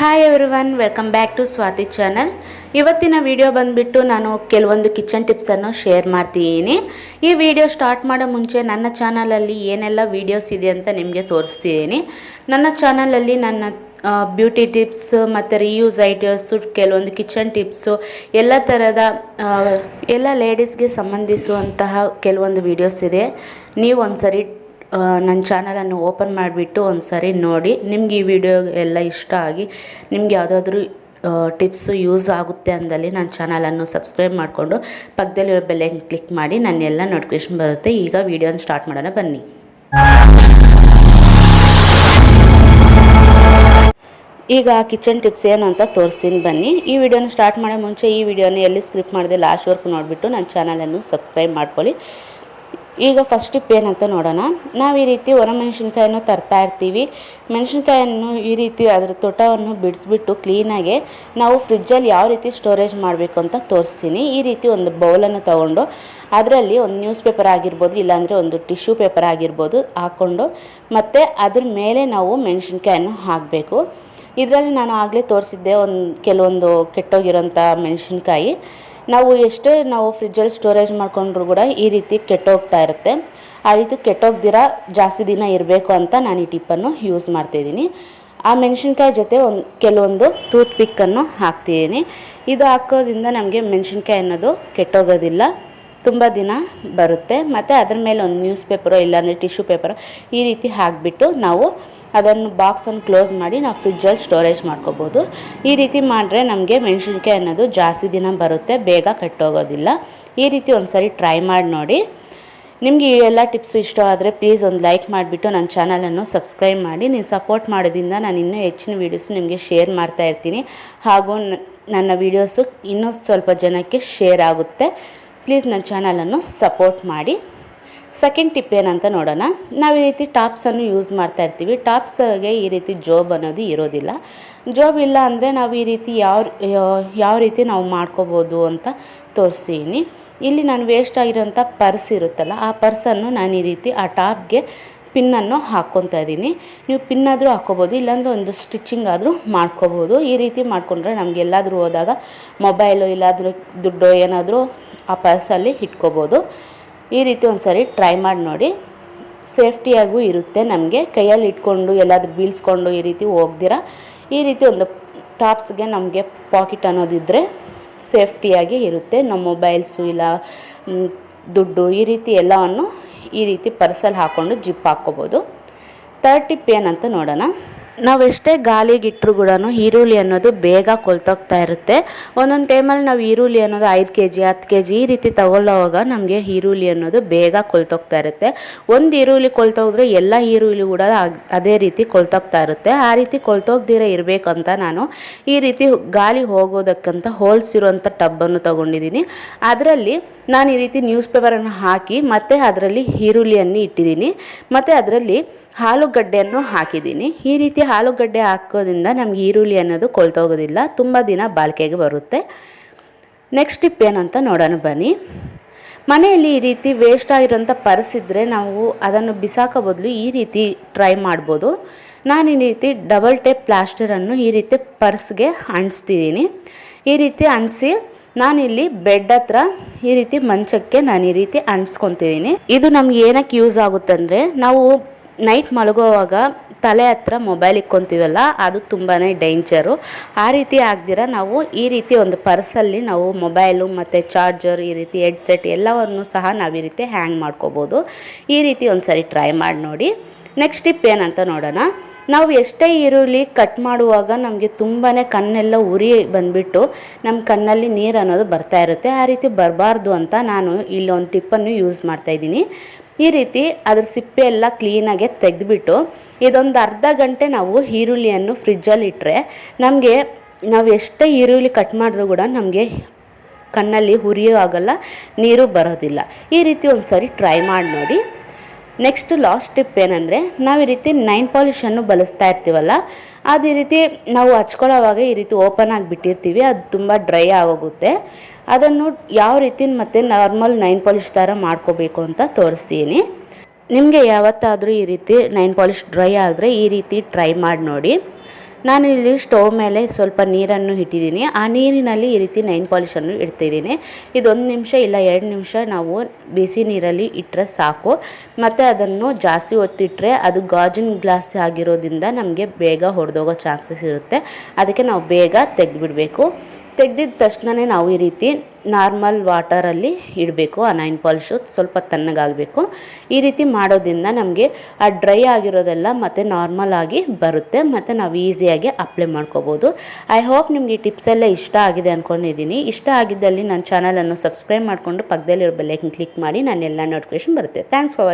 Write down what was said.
Hi everyone welcome back to Swathi channel ಇವತ್ತಿನ video ಬಂದುಬಿಟ್ಟು ನಾನು ಕೆಲವೊಂದು ಕಿಚನ್ ಟಿಪ್ಸನ್ನು ಶೇರ್ ಮಾಡ್ತಿದ್ದೀನಿ ಈ ವಿಡಿಯೋ ಸ್ಟಾರ್ಟ್ ಮಾಡೋ ಮುಂಚೆ ನನ್ನ ಚಾನಲಲ್ಲಿ ಏನೆಲ್ಲ ವೀಡಿಯೋಸ್ ಇದೆ ಅಂತ ನಿಮಗೆ ತೋರಿಸ್ತಿದ್ದೀನಿ ನನ್ನ ಚಾನಲಲ್ಲಿ ನನ್ನ ಬ್ಯೂಟಿ ಟಿಪ್ಸ್ ಮತ್ತು ರಿಯೂಸ್ ಐಡಿಯಾಸು ಕೆಲವೊಂದು ಕಿಚನ್ ಟಿಪ್ಸು ಎಲ್ಲ ಥರದ ಎಲ್ಲ ಲೇಡೀಸ್ಗೆ ಸಂಬಂಧಿಸುವಂತಹ ಕೆಲವೊಂದು ವೀಡಿಯೋಸ್ ಇದೆ. ನೀವು ಒಂದ್ಸರಿ ಆ, ನನ್ನ ಚಾನಲನ್ನು ಓಪನ್ ಮಾಡಿಬಿಟ್ಟು ಒಂದು ಸರಿ ನೋಡಿ. ನಿಮ್ಗೆ ಈ ವಿಡಿಯೋ ಎಲ್ಲ ಇಷ್ಟ ಆಗಿ ನಿಮ್ಗೆ ಯಾವುದಾದ್ರೂ ಟಿಪ್ಸು ಯೂಸ್ ಆಗುತ್ತೆ ಅಂದಲ್ಲಿ ನನ್ನ ಚಾನಲನ್ನು ಸಬ್ಸ್ಕ್ರೈಬ್ ಮಾಡಿಕೊಂಡು ಪಕ್ಕದಲ್ಲಿರೋ ಬೆಲ್ಲೈನ್ ಕ್ಲಿಕ್ ಮಾಡಿ ನನ್ನ ಎಲ್ಲ ನೋಟಿಫಿಕೇಶನ್ ಬರುತ್ತೆ. ಈಗ ವಿಡಿಯೋನ ಸ್ಟಾರ್ಟ್ ಮಾಡೋಣ, ಬನ್ನಿ. ಈಗ ಕಿಚನ್ ಟಿಪ್ಸ್ ಏನು ಅಂತ ತೋರಿಸ್ತೀನಿ, ಬನ್ನಿ. ಈ ವಿಡಿಯೋನ ಸ್ಟಾರ್ಟ್ ಮಾಡೋ ಮುಂಚೆ ಈ ವಿಡಿಯೋನ ಎಲ್ಲಿ ಸ್ಕ್ರಿಪ್ಟ್ ಮಾಡಿದೆ ಲಾಸ್ಟ್ ವರ್ಕ್ ನೋಡಿಬಿಟ್ಟು ನನ್ನ ಚಾನಲನ್ನು ಸಬ್ಸ್ಕ್ರೈಬ್ ಮಾಡ್ಕೊಳ್ಳಿ. ಈಗ ಫಸ್ಟ್ ಟಿಪ್ ಏನಂತ ನೋಡೋಣ. ನಾವು ಈ ರೀತಿ ಒಣಮೆಣಸಿನ್ಕಾಯನ್ನು ತರ್ತಾ ಇರ್ತೀವಿ. ಮೆಣಸಿನ್ಕಾಯನ್ನು ಈ ರೀತಿ ಅದರ ತೋಟವನ್ನು ಬಿಡಿಸ್ಬಿಟ್ಟು ಕ್ಲೀನಾಗಿ ನಾವು ಫ್ರಿಜ್ಜಲ್ಲಿ ಯಾವ ರೀತಿ ಸ್ಟೋರೇಜ್ ಮಾಡಬೇಕು ಅಂತ ತೋರಿಸ್ತೀನಿ. ಈ ರೀತಿ ಒಂದು ಬೌಲನ್ನು ತಗೊಂಡು ಅದರಲ್ಲಿ ಒಂದು ನ್ಯೂಸ್ ಪೇಪರ್ ಆಗಿರ್ಬೋದು, ಇಲ್ಲಾಂದರೆ ಒಂದು ಟಿಶ್ಯೂ ಪೇಪರ್ ಆಗಿರ್ಬೋದು ಹಾಕ್ಕೊಂಡು ಮತ್ತು ಅದ್ರ ಮೇಲೆ ನಾವು ಮೆಣಸಿನ್ಕಾಯನ್ನು ಹಾಕಬೇಕು. ಇದರಲ್ಲಿ ನಾನು ಆಗಲೇ ತೋರಿಸಿದ್ದೆ ಒಂದು ಕೆಲವೊಂದು ಕೆಟ್ಟೋಗಿರೋಂಥ ಮೆಣಸಿನ್ಕಾಯಿ. ನಾವು ಎಷ್ಟೇ ನಾವು ಫ್ರಿಜ್ಜಲ್ಲಿ ಸ್ಟೋರೇಜ್ ಮಾಡ್ಕೊಂಡ್ರು ಕೂಡ ಈ ರೀತಿ ಕೆಟ್ಟೋಗ್ತಾ ಇರುತ್ತೆ. ಆ ರೀತಿ ಕೆಟ್ಟೋಗ್ದಿರ ಜಾಸ್ತಿ ದಿನ ಇರಬೇಕು ಅಂತ ನಾನು ಈ ಟಿಪ್ಪನ್ನು ಯೂಸ್ ಮಾಡ್ತಾಯಿದ್ದೀನಿ ಆ ಮೆಣಸಿನ್ಕಾಯಿ ಜೊತೆ ಒಂದು ಕೆಲವೊಂದು ಟೂತ್ ಪಿಕ್ಕನ್ನು ಹಾಕ್ತಿದ್ದೀನಿ. ಇದು ಹಾಕೋದ್ರಿಂದ ನಮಗೆ ಮೆಣಸಿನ್ಕಾಯಿ ಅನ್ನೋದು ಕೆಟ್ಟೋಗೋದಿಲ್ಲ. ತುಂಬ ದಿನ ಬರುತ್ತೆ. ಮತ್ತು ಅದ್ರ ಮೇಲೆ ಒಂದು ನ್ಯೂಸ್ ಪೇಪರೋ ಇಲ್ಲಾಂದರೆ ಟಿಶ್ಯೂ ಪೇಪರೋ ಈ ರೀತಿ ಹಾಕಿಬಿಟ್ಟು ನಾವು ಅದನ್ನು ಬಾಕ್ಸನ್ನು ಕ್ಲೋಸ್ ಮಾಡಿ ನಾವು ಫ್ರಿಜ್ಜಲ್ಲಿ ಸ್ಟೋರೇಜ್ ಮಾಡ್ಕೋಬೋದು. ಈ ರೀತಿ ಮಾಡಿದ್ರೆ ನಮಗೆ ಮೆಣಸಿನ್ಕಾಯಿ ಅನ್ನೋದು ಜಾಸ್ತಿ ದಿನ ಬರುತ್ತೆ. ಬೇಗ ಕಟ್ಟೋಗೋದಿಲ್ಲ. ಈ ರೀತಿ ಒಂದು ಸರಿ ಟ್ರೈ ಮಾಡಿ ನೋಡಿ. ನಿಮಗೆ ಈ ಎಲ್ಲ ಟಿಪ್ಸು ಇಷ್ಟ ಆದರೆ ಪ್ಲೀಸ್ ಒಂದು ಲೈಕ್ ಮಾಡಿಬಿಟ್ಟು ನನ್ನ ಚಾನಲನ್ನು ಸಬ್ಸ್ಕ್ರೈಬ್ ಮಾಡಿ. ನೀವು ಸಪೋರ್ಟ್ ಮಾಡೋದ್ರಿಂದ ನಾನು ಇನ್ನೂ ಹೆಚ್ಚಿನ ವೀಡಿಯೋಸ್ ನಿಮಗೆ ಶೇರ್ ಮಾಡ್ತಾ ಇರ್ತೀನಿ. ಹಾಗೂ ನನ್ನ ವೀಡಿಯೋಸು ಇನ್ನೂ ಸ್ವಲ್ಪ ಜನಕ್ಕೆ ಶೇರ್ ಆಗುತ್ತೆ. ಪ್ಲೀಸ್ ನನ್ನ ಚಾನಲನ್ನು ಸಪೋರ್ಟ್ ಮಾಡಿ. ಸೆಕೆಂಡ್ ಟಿಪ್ ಏನಂತ ನೋಡೋಣ. ನಾವು ಈ ರೀತಿ ಟಾಪ್ಸನ್ನು ಯೂಸ್ ಮಾಡ್ತಾ ಇರ್ತೀವಿ. ಟಾಪ್ಸ್ಗೆ ಈ ರೀತಿ ಜೋಬ್ ಅನ್ನೋದು ಇರೋದಿಲ್ಲ. ಜೋಬ್ ಇಲ್ಲ ಅಂದರೆ ನಾವು ಈ ರೀತಿ ಯಾವ ಯಾವ ರೀತಿ ನಾವು ಮಾಡ್ಕೋಬೋದು ಅಂತ ತೋರಿಸ್ತೀನಿ. ಇಲ್ಲಿ ನಾನು ವೇಸ್ಟ್ ಆಗಿರೋಂಥ ಪರ್ಸ್ ಇರುತ್ತಲ್ಲ, ಆ ಪರ್ಸನ್ನು ನಾನು ಈ ರೀತಿ ಆ ಟಾಪ್ಗೆ ಪಿನ್ನನ್ನು ಹಾಕ್ಕೊತಾ ಇದ್ದೀನಿ. ನೀವು ಪಿನ್ ಆದರೂ ಹಾಕ್ಕೋಬೋದು, ಇಲ್ಲಾಂದರೆ ಒಂದು ಸ್ಟಿಚಿಂಗ್ ಆದರೂ ಮಾಡ್ಕೋಬೋದು. ಈ ರೀತಿ ಮಾಡಿಕೊಂಡ್ರೆ ನಮ್ಗೆ ಎಲ್ಲಾದರೂ ಹೋದಾಗ ಮೊಬೈಲು ಇಲ್ಲಾದರೂ, ದುಡ್ಡು ಏನಾದರೂ ಆ ಪರ್ಸಲ್ಲಿ ಇಟ್ಕೋಬೋದು. ಈ ರೀತಿ ಒಂದು ಸಾರಿ ಟ್ರೈ ಮಾಡಿ ನೋಡಿ. ಸೇಫ್ಟಿಯಾಗೂ ಇರುತ್ತೆ ನಮಗೆ. ಕೈಯಲ್ಲಿ ಇಟ್ಕೊಂಡು ಎಲ್ಲಾದರೂ ಬೀಳ್ಸ್ಕೊಂಡು ಈ ರೀತಿ ಹೋಗ್ದಿರ. ಈ ರೀತಿ ಒಂದು ಟಾಪ್ಸ್ಗೆ ನಮಗೆ ಪಾಕೆಟ್ ಅನ್ನೋದಿದ್ದರೆ ಸೇಫ್ಟಿಯಾಗಿ ಇರುತ್ತೆ. ನಮ್ಮ ಮೊಬೈಲ್ಸು ಇಲ್ಲ ದುಡ್ಡು ಈ ರೀತಿ ಎಲ್ಲವನ್ನು ಈ ರೀತಿ ಪರ್ಸಲ್ಲಿ ಹಾಕ್ಕೊಂಡು ಜಿಪ್ ಹಾಕ್ಕೋಬೋದು. ತರ್ಡ್ ಟಿಪ್ ಏನಂತ ನೋಡೋಣ. ನಾವೆಷ್ಟೇ ಗಾಲಿಗಿಟ್ರು ಕೂಡ ಈರುಳ್ಳಿ ಅನ್ನೋದು ಬೇಗ ಕೊಳ್ತೋಗ್ತಾ ಇರುತ್ತೆ. ಒಂದೊಂದು ಟೈಮಲ್ಲಿ ನಾವು ಈರುಳ್ಳಿ ಅನ್ನೋದು ಐದು ಕೆ ಜಿ ಹತ್ತು ಕೆ ಜಿ ಈ ರೀತಿ ತಗೊಳ್ಳೋವಾಗ ನಮಗೆ ಈರುಳ್ಳಿ ಅನ್ನೋದು ಬೇಗ ಕೊಳ್ತೋಗ್ತಾ ಇರುತ್ತೆ. ಒಂದು ಈರುಳ್ಳಿ ಕೊಳ್ತೋಗಿದ್ರೆ ಎಲ್ಲ ಈರುಳ್ಳಿ ಕೂಡ ಅದೇ ರೀತಿ ಕೊಳ್ತೋಗ್ತಾ ಇರುತ್ತೆ. ಆ ರೀತಿ ಕೊಳ್ತೋಗ್ದಿರ ಇರಬೇಕಂತ ನಾನು ಈ ರೀತಿ ಗಾಳಿ ಹೋಗೋದಕ್ಕಂತ ಹೋಲ್ಸಿರುವಂಥ ಟಬ್ಬನ್ನು ತೊಗೊಂಡಿದ್ದೀನಿ. ಅದರಲ್ಲಿ ನಾನು ಈ ರೀತಿ ನ್ಯೂಸ್ ಪೇಪರನ್ನು ಹಾಕಿ ಮತ್ತು ಅದರಲ್ಲಿ ಈರುಳ್ಳಿಯನ್ನು ಇಟ್ಟಿದ್ದೀನಿ. ಮತ್ತು ಅದರಲ್ಲಿ ಆಲೂಗಡ್ಡೆಯನ್ನು ಹಾಕಿದ್ದೀನಿ. ಈ ರೀತಿ ಆಲೂಗಡ್ಡೆ ಹಾಕೋದ್ರಿಂದ ನಮ್ಗೆ ಈರುಳ್ಳಿ ಅನ್ನೋದು ಕೊಳ್ತೋಗೋದಿಲ್ಲ, ತುಂಬ ದಿನ ಬಾಳಿಕೆಗೆ ಬರುತ್ತೆ. ನೆಕ್ಸ್ಟ್ ಟಿಪ್ ಏನಂತ ನೋಡೋಣ ಬನ್ನಿ. ಮನೆಯಲ್ಲಿ ಈ ರೀತಿ ವೇಸ್ಟ್ ಆಗಿರೋಂಥ ಪರ್ಸ್ ಇದ್ದರೆ ನಾವು ಅದನ್ನು ಬಿಸಾಕೋ ಬದಲು ಈ ರೀತಿ ಟ್ರೈ ಮಾಡ್ಬೋದು. ನಾನು ಈ ರೀತಿ ಡಬಲ್ ಟೇಪ್ ಪ್ಲಾಸ್ಟರನ್ನು ಈ ರೀತಿ ಪರ್ಸ್ಗೆ ಅಂಟಿಸ್ತಿದ್ದೀನಿ. ಈ ರೀತಿ ಅಂಟಿಸಿ ನಾನಿಲ್ಲಿ ಬೆಡ್ ಹತ್ರ ಈ ರೀತಿ ಮಂಚಕ್ಕೆ ನಾನು ಈ ರೀತಿ ಅಂಟಿಸ್ಕೊತಿದ್ದೀನಿ. ಇದು ನಮ್ಗೆ ಏನಕ್ಕೆ ಯೂಸ್ ಆಗುತ್ತೆ ಅಂದರೆ ನಾವು ನೈಟ್ ಮಲಗುವಾಗ ತಲೆ ಹತ್ರ ಮೊಬೈಲ್ ಇಕ್ಕೊತೀವಲ್ಲ ಅದು ತುಂಬಾ ಡೇಂಜರು ಆ ರೀತಿ ಆಗದಿರ ನಾವು ಈ ರೀತಿ ಒಂದು ಪರ್ಸಲ್ಲಿ ನಾವು ಮೊಬೈಲು ಮತ್ತು ಚಾರ್ಜರ್ ಈ ರೀತಿ ಹೆಡ್ಸೆಟ್ ಎಲ್ಲವನ್ನು ಸಹ ನಾವು ಈ ರೀತಿ ಹ್ಯಾಂಗ್ ಮಾಡ್ಕೋಬೋದು. ಈ ರೀತಿ ಒಂದು ಸರಿ ಟ್ರೈ ಮಾಡಿ ನೋಡಿ. ನೆಕ್ಸ್ಟ್ ಟಿಪ್ ಏನಂತ ನೋಡೋಣ. ನಾವು ಎಷ್ಟೇ ಈರುಳ್ಳಿ ಕಟ್ ಮಾಡುವಾಗ ನಮಗೆ ತುಂಬಾ ಕಣ್ಣೆಲ್ಲ ಉರಿ ಬಂದುಬಿಟ್ಟು ನಮ್ಮ ಕಣ್ಣಲ್ಲಿ ನೀರು ಅನ್ನೋದು ಬರ್ತಾ ಇರುತ್ತೆ. ಆ ರೀತಿ ಬರಬಾರ್ದು ಅಂತ ನಾನು ಇಲ್ಲೊಂದು ಟಿಪ್ಪನ್ನು ಯೂಸ್ ಮಾಡ್ತಾಯಿದ್ದೀನಿ ಈ ರೀತಿ ಅದ್ರ ಸಿಪ್ಪೆ ಎಲ್ಲ ಕ್ಲೀನಾಗೆ ತೆಗೆದುಬಿಟ್ಟು ಇದೊಂದು ಅರ್ಧ ಗಂಟೆ ನಾವು ಈರುಳ್ಳಿಯನ್ನು ಫ್ರಿಜ್ಜಲ್ಲಿ ಇಟ್ಟರೆ ನಮಗೆ ನಾವು ಎಷ್ಟೇ ಈರುಳ್ಳಿ ಕಟ್ ಮಾಡಿದ್ರೂ ಕೂಡ ನಮಗೆ ಕಣ್ಣಲ್ಲಿ ಹುರಿಯೋ ಆಗಲ್ಲ ನೀರು ಬರೋದಿಲ್ಲ. ಈ ರೀತಿ ಒಂದು ಸರಿ ಟ್ರೈ ಮಾಡಿ ನೋಡಿ. ನೆಕ್ಸ್ಟ್ ಲಾಸ್ಟ್ ಟಿಪ್ ಏನಂದರೆ, ನಾವು ಈ ರೀತಿ ನೈನ್ ಪಾಲಿಷನ್ನು ಬಳಸ್ತಾ ಇರ್ತೀವಲ್ಲ, ಅದು ಈ ರೀತಿ ನಾವು ಹಚ್ಕೊಳ್ಳೋವಾಗ ಈ ರೀತಿ ಓಪನ್ ಆಗಿ ಬಿಟ್ಟಿರ್ತೀವಿ, ಅದು ತುಂಬ ಡ್ರೈ ಆಗೋಗುತ್ತೆ. ಅದನ್ನು ಯಾವ ರೀತಿ ಮತ್ತು ನಾರ್ಮಲ್ ನೈನ್ ಪಾಲಿಷ್ ಥರ ಮಾಡ್ಕೋಬೇಕು ಅಂತ ತೋರಿಸ್ತೀನಿ. ನಿಮಗೆ ಯಾವತ್ತಾದರೂ ಈ ರೀತಿ ನೈನ್ ಪಾಲಿಷ್ ಡ್ರೈ ಆದರೆ ಈ ರೀತಿ ಟ್ರೈ ಮಾಡಿ ನೋಡಿ. ನಾನು ಇಲ್ಲಿ ಸ್ಟವ್ ಮೇಲೆ ಸ್ವಲ್ಪ ನೀರನ್ನು ಇಟ್ಟಿದ್ದೀನಿ. ಆ ನೀರಿನಲ್ಲಿ ಈ ರೀತಿ ನೈನ್ ಪಾಲಿಷನ್ನು ಇಡ್ತಿದ್ದೀನಿ. ಇದೊಂದು ನಿಮಿಷ ಇಲ್ಲ, ಎರಡು ನಿಮಿಷ ನಾವು ಬಿಸಿ ನೀರಲ್ಲಿ ಇಟ್ಟರೆ ಸಾಕು. ಮತ್ತು ಅದನ್ನು ಜಾಸ್ತಿ ಹೊತ್ತಿಟ್ಟರೆ ಅದು ಗಾಜಿನ ಗ್ಲಾಸ್ ಆಗಿರೋದ್ರಿಂದ ನಮಗೆ ಬೇಗ ಹೊಡೆದೋಗೋ ಚಾನ್ಸಸ್ ಇರುತ್ತೆ. ಅದಕ್ಕೆ ನಾವು ಬೇಗ ತೆಗೆದುಬಿಡಬೇಕು. ತೆಗೆದಿದ್ದ ತಕ್ಷಣವೇ ನಾವು ಈ ರೀತಿ ನಾರ್ಮಲ್ ವಾಟರಲ್ಲಿ ಇಡಬೇಕು, ಆ ನೈನ್ ಪಾಲಿಶು ಸ್ವಲ್ಪ ತಣ್ಣಗಾಗಬೇಕು. ಈ ರೀತಿ ಮಾಡೋದ್ರಿಂದ ನಮಗೆ ಆ ಡ್ರೈ ಆಗಿರೋದೆಲ್ಲ ಮತ್ತು ನಾರ್ಮಲ್ ಆಗಿ ಬರುತ್ತೆ, ಮತ್ತು ನಾವು ಈಸಿಯಾಗಿ ಅಪ್ಲೈ ಮಾಡ್ಕೋಬೋದು. ಐ ಹೋಪ್ ನಿಮಗೆ ಈ ಟಿಪ್ಸ್ ಎಲ್ಲ ಇಷ್ಟ ಆಗಿದೆ ಅಂದ್ಕೊಂಡಿದ್ದೀನಿ ಇಷ್ಟ ಆಗಿದ್ದಲ್ಲಿ ನನ್ನ ಚಾನಲನ್ನು ಸಬ್ಸ್ಕ್ರೈಬ್ ಮಾಡಿಕೊಂಡು ಪಕ್ಕದಲ್ಲಿರೋ ಬೆಲ್ಲೈಕನ್ ಕ್ಲಿಕ್ ಮಾಡಿ, ನಾನು ಎಲ್ಲ ನೋಟಿಫಿಕೇಶನ್ ಬರುತ್ತೆ. Thanks for